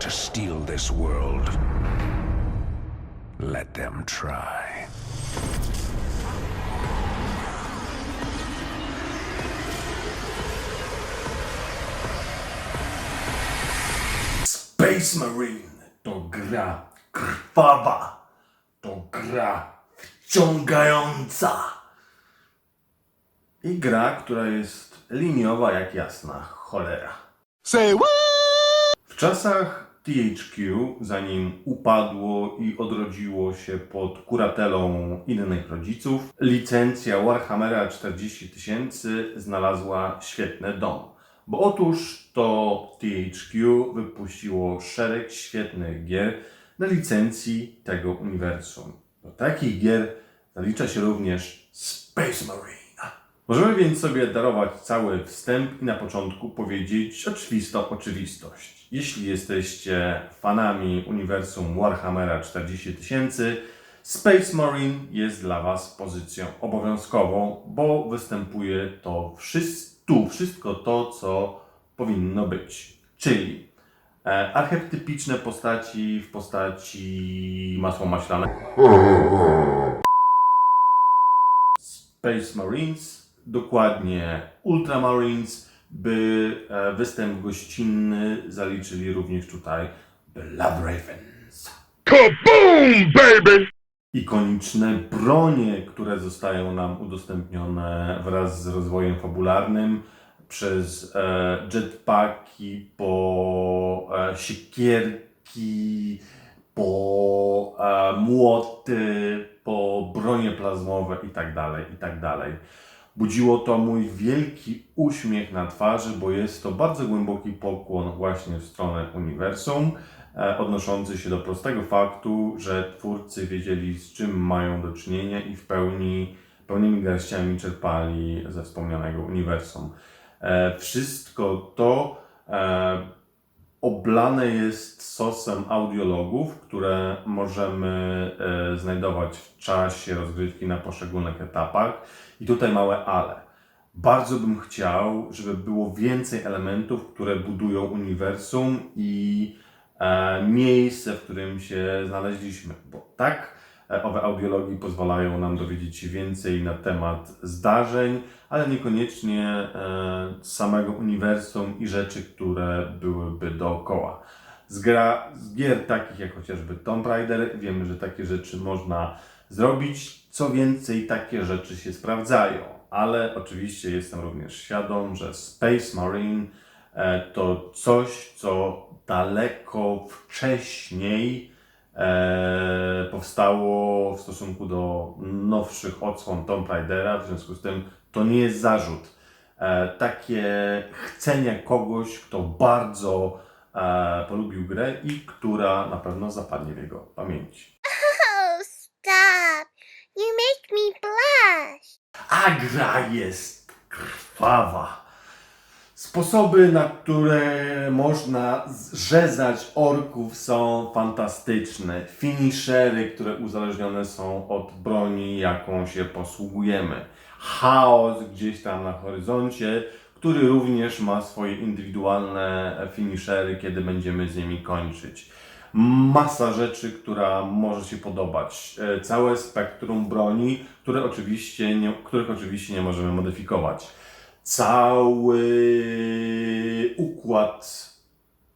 to steal this world. Let them try. Space Marine to gra krwawa, to gra wciągająca i gra, która jest liniowa jak jasna cholera. Say what? W czasach THQ, zanim upadło i odrodziło się pod kuratelą innych rodziców, licencja Warhammera 40 tysięcy znalazła świetny dom. Bo otóż to THQ wypuściło szereg świetnych gier na licencji tego uniwersum. Do takich gier zalicza się również Space Marine. Możemy więc sobie darować cały wstęp i na początku powiedzieć oczywistą oczywistość. Jeśli jesteście fanami uniwersum Warhammera 40 tysięcy, Space Marine jest dla Was pozycją obowiązkową, bo występuje to wszystko, tu wszystko to, co powinno być. Czyli e, archetypiczne postaci w postaci masła maślane. Space Marines, dokładnie Ultramarines, by e, występ gościnny zaliczyli również tutaj Blood Ravens. Kaboom, baby! Ikoniczne bronie, które zostają nam udostępnione wraz z rozwojem fabularnym przez e, jetpacki, po e, siekierki, po e, młoty, po bronie plazmowe itd., itd. Budziło to mój wielki uśmiech na twarzy, bo jest to bardzo głęboki pokłon właśnie w stronę uniwersum, e, odnoszący się do prostego faktu, że twórcy wiedzieli z czym mają do czynienia i w pełni, pełnymi garściami czerpali ze wspomnianego uniwersum. E, wszystko to e, oblane jest sosem audiologów, które możemy e, znajdować w czasie rozgrywki na poszczególnych etapach. I tutaj małe ale. Bardzo bym chciał, żeby było więcej elementów, które budują uniwersum i e, miejsce, w którym się znaleźliśmy. Bo tak owe audiologii pozwalają nam dowiedzieć się więcej na temat zdarzeń, ale niekoniecznie e, samego uniwersum i rzeczy, które byłyby dookoła. Z, gra, z gier takich jak chociażby Tomb Raider wiemy, że takie rzeczy można zrobić. Co więcej, takie rzeczy się sprawdzają, ale oczywiście jestem również świadom, że Space Marine e, to coś, co daleko wcześniej e, powstało w stosunku do nowszych odsłon Tomb Raidera, w związku z tym to nie jest zarzut. E, takie chcenie kogoś, kto bardzo e, polubił grę i która na pewno zapadnie w jego pamięci. Oh, stop. You make me blush. A gra jest krwawa. Sposoby, na które można zrzezać orków są fantastyczne. Finishery, które uzależnione są od broni, jaką się posługujemy. Chaos gdzieś tam na horyzoncie, który również ma swoje indywidualne finishery, kiedy będziemy z nimi kończyć. Masa rzeczy, która może się podobać. E, Całe spektrum broni, które oczywiście nie, których oczywiście nie możemy modyfikować. Cały układ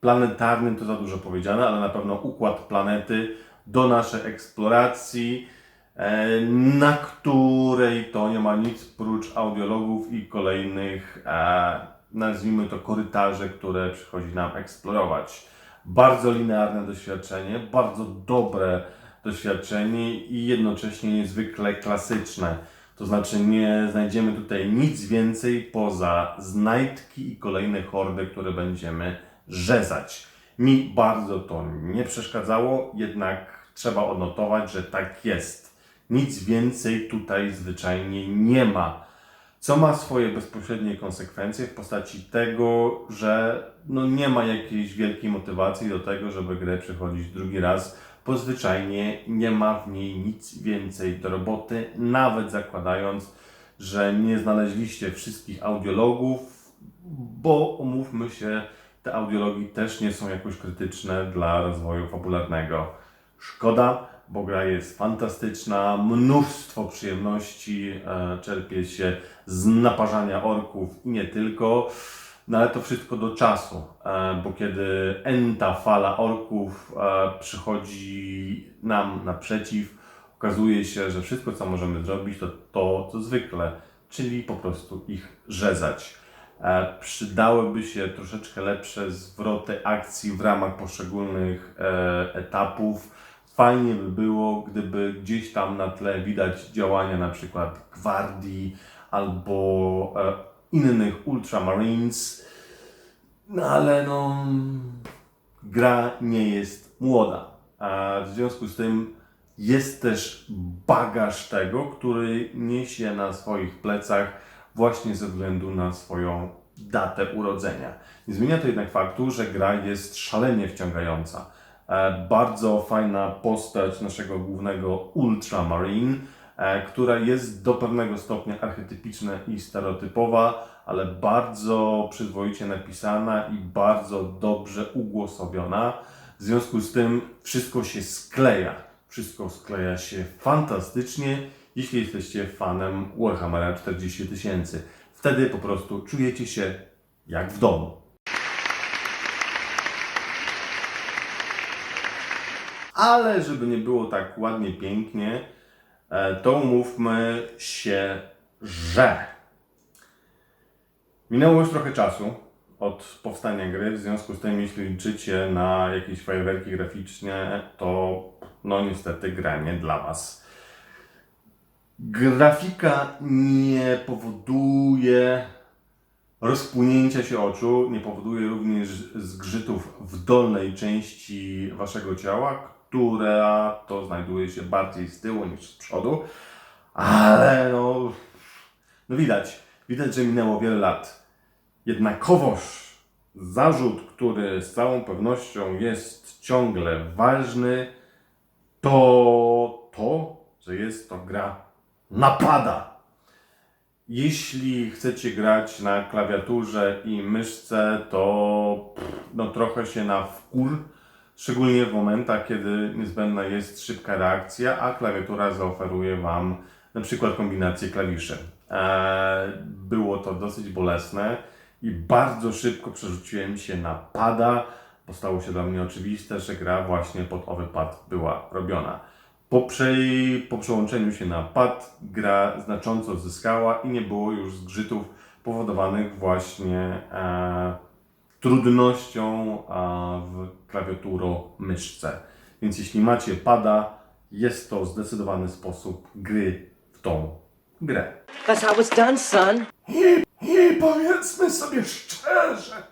planetarny to za dużo powiedziane, ale na pewno układ planety do naszej eksploracji, e, na której to nie ma nic prócz audiologów i kolejnych, e, nazwijmy to korytarze, które przychodzi nam eksplorować. Bardzo linearne doświadczenie, bardzo dobre doświadczenie i jednocześnie niezwykle klasyczne. To znaczy nie znajdziemy tutaj nic więcej poza znajdki i kolejne hordy, które będziemy rzezać. Mi bardzo to nie przeszkadzało, jednak trzeba odnotować, że tak jest. Nic więcej tutaj zwyczajnie nie ma. Co ma swoje bezpośrednie konsekwencje w postaci tego, że no nie ma jakiejś wielkiej motywacji do tego, żeby grę przechodzić drugi raz, bo zwyczajnie nie ma w niej nic więcej do roboty, nawet zakładając, że nie znaleźliście wszystkich audiologów, bo umówmy się, te audiologii też nie są jakoś krytyczne dla rozwoju fabularnego. Szkoda, bo gra jest fantastyczna, mnóstwo przyjemności e, czerpie się z naparzania orków i nie tylko. No ale to wszystko do czasu, e, bo kiedy enta fala orków e, przychodzi nam naprzeciw, okazuje się, że wszystko co możemy zrobić to to, co zwykle, czyli po prostu ich rzezać. E, Przydałyby się troszeczkę lepsze zwroty akcji w ramach poszczególnych etapów. Fajnie by było, gdyby gdzieś tam na tle widać działania na przykład gwardii albo innych Ultramarines. No ale no, gra nie jest młoda. A w związku z tym jest też bagaż tego, który niesie na swoich plecach właśnie ze względu na swoją datę urodzenia. Nie zmienia to jednak faktu, że gra jest szalenie wciągająca. E, Bardzo fajna postać naszego głównego Ultramarine, która jest do pewnego stopnia archetypiczna i stereotypowa, ale bardzo przyzwoicie napisana i bardzo dobrze ugłosowiona. W związku z tym wszystko się skleja. Wszystko skleja się fantastycznie, jeśli jesteście fanem Warhammera 40 tysięcy. Wtedy po prostu czujecie się jak w domu. Ale żeby nie było tak ładnie, pięknie, e, to umówmy się, że minęło już trochę czasu od powstania gry, w związku z tym jeśli liczycie na jakieś fajerwerki graficzne, to no niestety gra nie dla Was. Grafika nie powoduje rozpłynięcia się oczu, nie powoduje również zgrzytów w dolnej części waszego ciała, która to znajduje się bardziej z tyłu niż z przodu, ale no, no widać, widać, że minęło wiele lat. Jednakowoż zarzut, który z całą pewnością jest ciągle ważny, to to, że jest to gra napada. Jeśli chcecie grać na klawiaturze i myszce, to pff, no, trochę się na wkór, szczególnie w momentach, kiedy niezbędna jest szybka reakcja, a klawiatura zaoferuje Wam na przykład kombinację klawiszy. Eee, było to dosyć bolesne i bardzo szybko przerzuciłem się na pada, bo stało się dla mnie oczywiste, że gra właśnie pod owy pad była robiona. Po, przej, po przełączeniu się na pad gra znacząco zyskała i nie było już zgrzytów powodowanych właśnie e, trudnością e, w klawiaturo-myszce. Więc jeśli macie pada, jest to zdecydowany sposób gry w tą grę. That's how it's done, son. I powiedzmy sobie szczerze,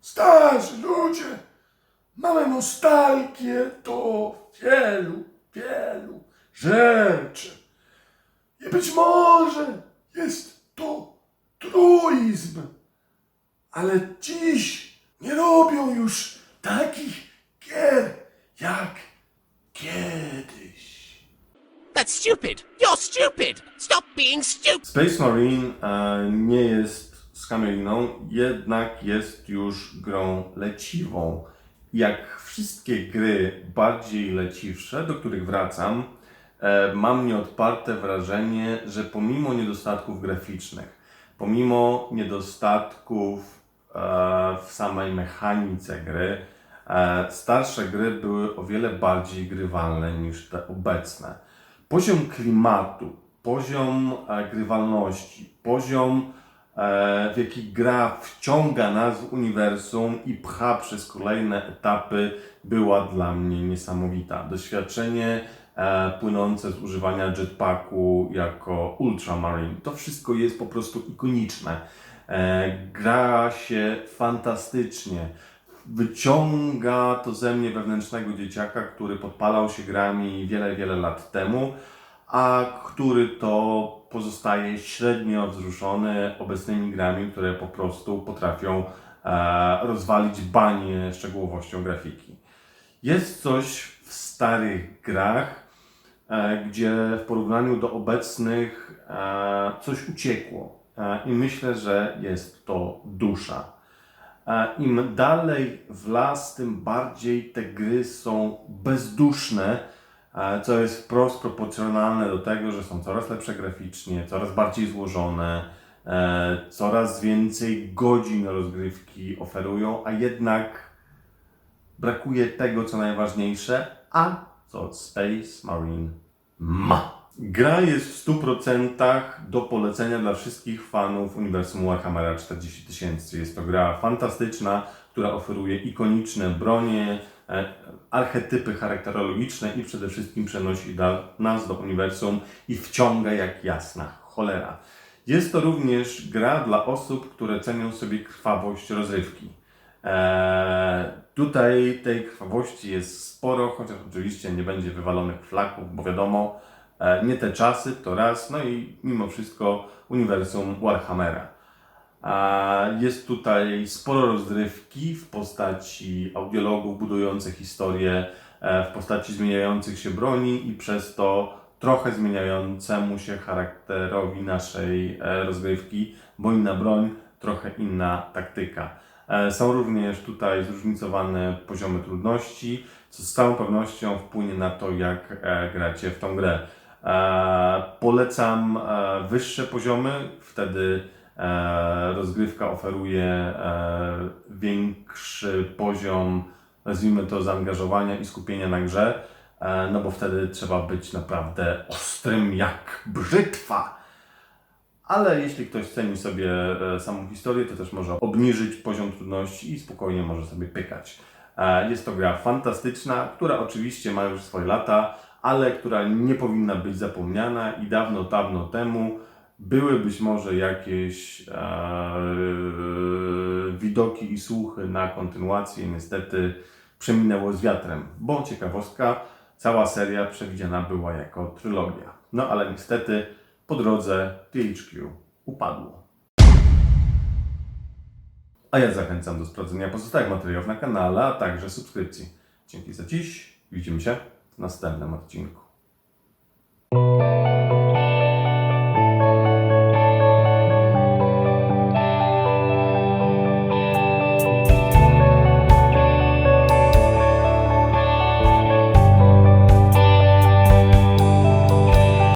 starzy ludzie, mamy nostalgię do wielu, wielu rzeczy. I być może jest to truizm, ale dziś nie robią już takich gier jak kiedyś. That's stupid! You're stupid! Stop being stupid! Space Marine e, nie jest skamieliną, jednak jest już grą leciwą. Jak wszystkie gry bardziej leciwsze, do których wracam, e, mam nieodparte wrażenie, że pomimo niedostatków graficznych, pomimo niedostatków w samej mechanice gry, e, starsze gry były o wiele bardziej grywalne niż te obecne. Poziom klimatu, poziom e, grywalności, poziom e, w jaki gra wciąga nas w uniwersum i pcha przez kolejne etapy była dla mnie niesamowita. Doświadczenie e, płynące z używania jetpacku jako Ultramarine. To wszystko jest po prostu ikoniczne. E, gra się fantastycznie. Wyciąga to ze mnie wewnętrznego dzieciaka, który podpalał się grami wiele, wiele lat temu, a który to pozostaje średnio wzruszony obecnymi grami, które po prostu potrafią e, rozwalić banie szczegółowością grafiki. Jest coś w starych grach, e, gdzie w porównaniu do obecnych coś uciekło. E, I myślę, że jest to dusza. E, Im dalej w las, tym bardziej te gry są bezduszne, e, co jest wprost proporcjonalne do tego, że są coraz lepsze graficznie, coraz bardziej złożone, coraz więcej godzin rozgrywki oferują, a jednak brakuje tego, co najważniejsze, a co Space Marine ma. Gra jest w 100% do polecenia dla wszystkich fanów uniwersum Warhammera 40 tysięcy. Jest to gra fantastyczna, która oferuje ikoniczne bronie, e, archetypy charakterologiczne i przede wszystkim przenosi nas do uniwersum i wciąga jak jasna cholera. Jest to również gra dla osób, które cenią sobie krwawość rozrywki. Eee, tutaj tej krwawości jest sporo, chociaż oczywiście nie będzie wywalonych flaków, bo wiadomo, nie te czasy, to raz, no i mimo wszystko uniwersum Warhammera. Jest tutaj sporo rozrywki w postaci audiologów budujących historię, e, w postaci zmieniających się broni i przez to trochę zmieniającemu się charakterowi naszej e, rozgrywki, bo inna broń, trochę inna taktyka. E, Są również tutaj zróżnicowane poziomy trudności, co z całą pewnością wpłynie na to, jak e, gracie w tą grę. E, Polecam e, wyższe poziomy, wtedy e, rozgrywka oferuje większy poziom, nazwijmy to, zaangażowania i skupienia na grze, no bo wtedy trzeba być naprawdę ostrym jak brzytwa. Ale jeśli ktoś ceni sobie samą historię, to też może obniżyć poziom trudności i spokojnie może sobie pykać. Jest to gra fantastyczna, która oczywiście ma już swoje lata, ale która nie powinna być zapomniana i dawno, dawno temu były być może jakieś e, widoki i słuchy na kontynuację. Niestety przeminęło z wiatrem, bo ciekawostka, cała seria przewidziana była jako trylogia. No ale niestety po drodze THQ upadło. A ja zachęcam do sprawdzenia pozostałych materiałów na kanale, a także subskrypcji. Dzięki za dziś. Widzimy się następnym odcinku.